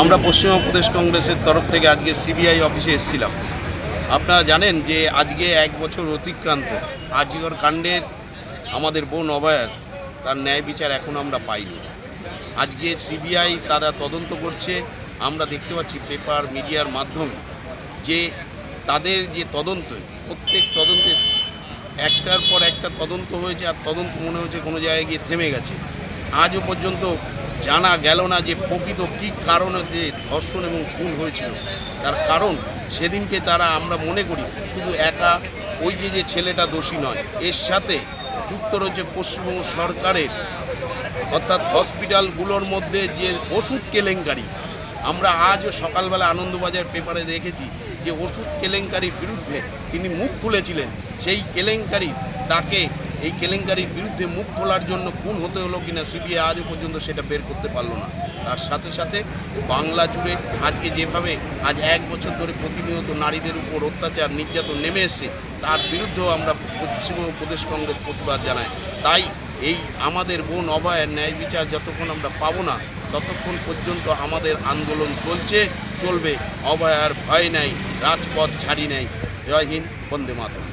আমরা পশ্চিমবঙ্গ প্রদেশ কংগ্রেসের তরফ থেকে আজকে সিবিআই অফিসে এসেছিলাম। আপনারা জানেন যে আজকে এক বছর অতিক্রান্ত। আজিগর কাণ্ডের আমাদের বোন অভয়ার তার ন্যায় বিচার এখনও আমরা পাইনি। আজকে সিবিআই তারা তদন্ত করছে আমরা দেখতে পাচ্ছি পেপার, মিডিয়ার মাধ্যমে যে তাদের যে তদন্ত, প্রত্যেক তদন্তে একটার পর একটা তদন্ত হয়েছে আর তদন্ত মনে হয়েছে কোনো জায়গায় গিয়ে থেমে গেছে। আজও পর্যন্ত জানা গেল না যে প্রকৃত কী কারণে যে ধর্ষণ এবং খুন হয়েছিল। তার কারণ সেদিনকে তারা আমরা মনে করি শুধু একা, ওই যে যে ছেলেটা দোষী নয়, এর সাথে যুক্ত রয়েছে পশ্চিমবঙ্গ সরকারের অর্থাৎ হসপিটালগুলোর মধ্যে যে ওষুধ কেলেঙ্কারি আমরা আজও সকালবেলা আনন্দবাজার পেপারে দেখেছি যে ওষুধ কেলেঙ্কারির বিরুদ্ধে তিনি মুখ খুলেছিলেন সেই কেলেঙ্কারি, তাকে, এই কেলেঙ্কারির বিরুদ্ধে মুখ খোলার জন্য খুন হতে হলো কিনা সিবিআই আজও পর্যন্ত সেটা বের করতে পারল না। তার সাথে সাথে বাংলা জুড়ে আজকে যেভাবে, আজ এক বছর ধরে প্রতিনিয়ত নারীদের উপর অত্যাচার, নির্যাতন নেমে এসছে, তার বিরুদ্ধেও আমরা পশ্চিমবঙ্গ প্রদেশ কংগ্রেস প্রতিবাদ জানাই। তাই এই আমাদের বোন অভয়ের ন্যায় বিচার যতক্ষণ আমরা পাবো না, ততক্ষণ পর্যন্ত আমাদের আন্দোলন চলছে, চলবে। অভয়ার ভয় নাই, রাজপথ ছাড়ি নাই। জয় হিন্দ, বন্দে মাতরম।